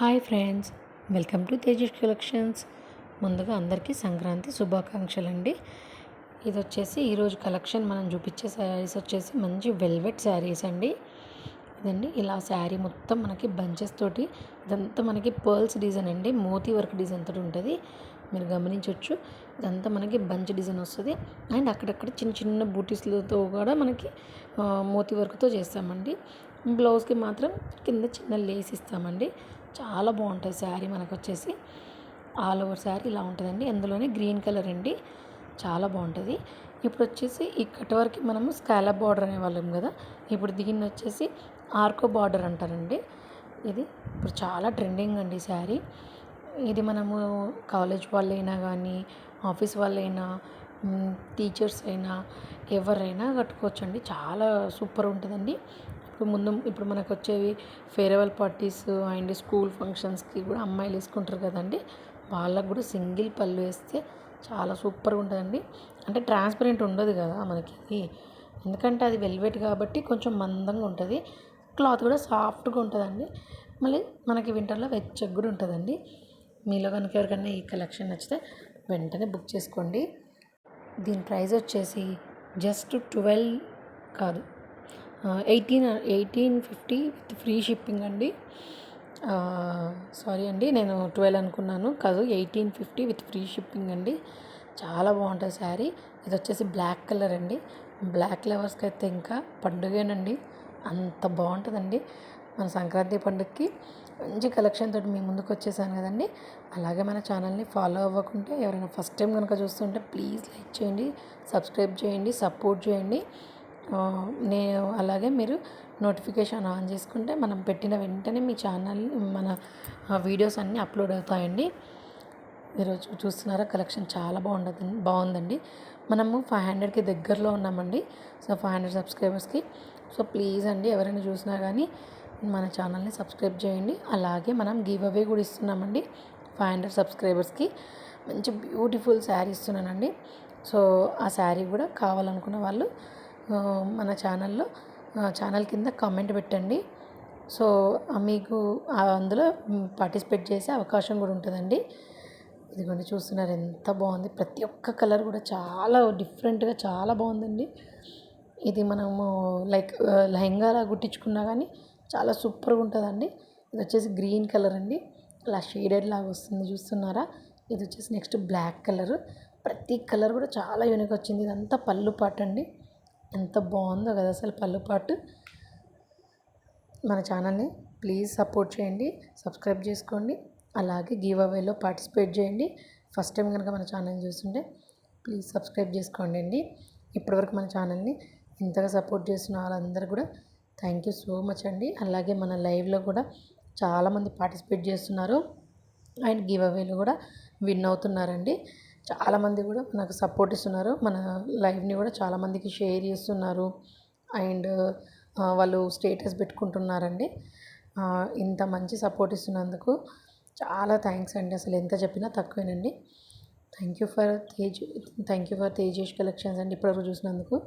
Hi friends welcome to Tejas collections. ముందుగా అందరికీ సంక్రాంతి శుభాకాంక్షలు అండి ఇది వచ్చేసి ఈరోజు కలెక్షన్ మనం చూపించే శారీస్ వచ్చేసి మంచి వెల్వెట్ శారీస్ అండి. ఇదండి ఇలా శారీ మొత్తం మనకి బంచెస్ తోటి ఇదంతా మనకి పర్ల్స్ డిజైన్ అండి. మోతీ వర్క్ డిజైన్ తోటి ఉంటుంది. మీరు గమనించవచ్చు ఇదంతా మనకి బంచ్ డిజైన్ వస్తుంది. అండ్ అక్కడక్కడ చిన్న చిన్న బూటీస్లతో కూడా మనకి మోతీ వర్క్తో చేస్తామండి. బ్లౌజ్కి మాత్రం కింద చిన్న లేస్ ఇస్తామండి. చాలా బాగుంటుంది శారీ మనకు వచ్చేసి ఆల్ ఓవర్ శారీ ఇలా ఉంటుందండి. అందులోనే గ్రీన్ కలర్ అండి. చాలా బాగుంటుంది. ఇప్పుడు వచ్చేసి ఈ కట్ వరకు మనము స్కాలప్ బార్డర్ అనేవాళ్ళం కదా. ఇప్పుడు దీన్ని వచ్చేసి ఆర్కో బార్డర్ అంటారండి. ఇది ఇప్పుడు చాలా ట్రెండింగ్ అండి శారీ. ఇది మనము కాలేజ్ వాళ్ళైనా కానీ ఆఫీస్ వాళ్ళైనా టీచర్స్ అయినా ఎవరైనా కట్టుకోవచ్చండి. చాలా సూపర్ ఉంటుందండి. ఇప్పుడు ముందు ఇప్పుడు మనకు వచ్చేవి ఫేర్వెల్ పార్టీస్ అండ్ స్కూల్ ఫంక్షన్స్కి కూడా అమ్మాయిలు వేసుకుంటారు కదండి. వాళ్ళకు కూడా సింగిల్ పళ్ళు వేస్తే చాలా సూపర్గా ఉంటుందండి. అంటే ట్రాన్స్పరెంట్ ఉండదు కదా మనకి. ఎందుకంటే అది వెల్వెట్ కాబట్టి కొంచెం మందంగా ఉంటుంది. క్లాత్ కూడా సాఫ్ట్గా ఉంటుందండి. మళ్ళీ మనకి వింటర్లో వెచ్చగా కూడా ఉంటుందండి. మీలో కనుక ఎవరికైనా ఈ కలెక్షన్ నచ్చితే వెంటనే బుక్ చేసుకోండి. దీని ప్రైస్ వచ్చేసి జస్ట్ ట్వెల్వ్ కాదు. Eighteen eighteen fifty with free shipping అండి. సారీ అండి నేను ట్వెల్వ్ అనుకున్నాను కాదు eighteen fifty with free shipping అండి. చాలా బాగుంటుంది శారీ. ఇది వచ్చేసి బ్లాక్ కలర్ అండి. బ్లాక్ లవర్స్కి అయితే ఇంకా పండుగేనండి. అంత బాగుంటుందండి మన సంక్రాంతి పండుగకి. మంచి కలెక్షన్ తోటి మీ ముందుకు వచ్చేసాను కదండి. అలాగే మన ఛానల్ని ఫాలో అవ్వకుంటే ఎవరైనా ఫస్ట్ టైం కనుక చూస్తుంటే ప్లీజ్ లైక్ చేయండి సబ్స్క్రైబ్ చేయండి సపోర్ట్ చేయండి. నేను అలాగే మీరు నోటిఫికేషన్ ఆన్ చేసుకుంటే మనం పెట్టిన వెంటనే మీ ఛానల్ మన వీడియోస్ అన్నీ అప్లోడ్ అవుతాయండి. ఈరోజు చూస్తున్నారా? కలెక్షన్ చాలా బాగుండదు బాగుందండి. మనము ఫైవ్ హండ్రెడ్కి దగ్గరలో ఉన్నామండి. సో ఫైవ్ హండ్రెడ్ సబ్స్క్రైబర్స్కి. సో ప్లీజ్ అండి ఎవరైనా చూసినా కానీ మన ఛానల్ని సబ్స్క్రైబ్ చేయండి. అలాగే మనం గివ్ అవే కూడా ఇస్తున్నామండి ఫైవ్ హండ్రెడ్ సబ్స్క్రైబర్స్కి. మంచి బ్యూటిఫుల్ శారీ ఇస్తున్నానండి. సో ఆ శారీ కూడా కావాలనుకున్న వాళ్ళు మన ఛానల్లో ఛానల్ కింద కామెంట్ పెట్టండి. సో మీకు అందులో పార్టిసిపేట్ చేసే అవకాశం కూడా ఉంటుందండి. ఇదిగోండి చూస్తున్నారు ఎంత బాగుంది. ప్రతి ఒక్క కలర్ కూడా చాలా డిఫరెంట్గా చాలా బాగుందండి. ఇది మనము లైక్ లెహంగాలా కుట్టించుకున్నా కానీ చాలా సూపర్గా ఉంటుందండి. ఇది వచ్చేసి గ్రీన్ కలర్ అండి. అలా షేడెడ్ లాగా వస్తుంది చూస్తున్నారా? ఇది వచ్చేసి నెక్స్ట్ బ్లాక్ కలర్. ప్రతి కలర్ కూడా చాలా యూనిక్ వచ్చింది. ఇదంతా పళ్ళు పాట అండి ఎంత బాగుందో కదా అసలు పళ్ళు పాటు. మన ఛానల్ని ప్లీజ్ సపోర్ట్ చేయండి సబ్స్క్రైబ్ చేసుకోండి అలాగే గివ్ అవేలో పార్టిసిపేట్ చేయండి. ఫస్ట్ టైం కనుక మన ఛానల్ని చూస్తుంటే ప్లీజ్ సబ్స్క్రైబ్ చేసుకోండి అండి. ఇప్పటివరకు మన ఛానల్ని ఇంతగా సపోర్ట్ చేస్తున్న వాళ్ళందరూ కూడా థ్యాంక్ యూ సో మచ్ అండి. అలాగే మన లైవ్లో కూడా చాలామంది పార్టిసిపేట్ చేస్తున్నారు అండ్ గివ్ అవేలో కూడా విన్ అవుతున్నారండి. చాలామంది కూడా నాకు సపోర్ట్ ఇస్తున్నారు. మన లైవ్ని కూడా చాలామందికి షేర్ చేస్తున్నారు. అండ్ వాళ్ళు స్టేటస్ పెట్టుకుంటున్నారండి. ఇంత మంచి సపోర్ట్ ఇస్తున్నందుకు చాలా థ్యాంక్స్ అండి. అసలు ఎంత చెప్పినా తక్కువేనండి. Thank you for Tej thank you for Tejesh collections అండి ఇప్పటివరకు చూసినందుకు.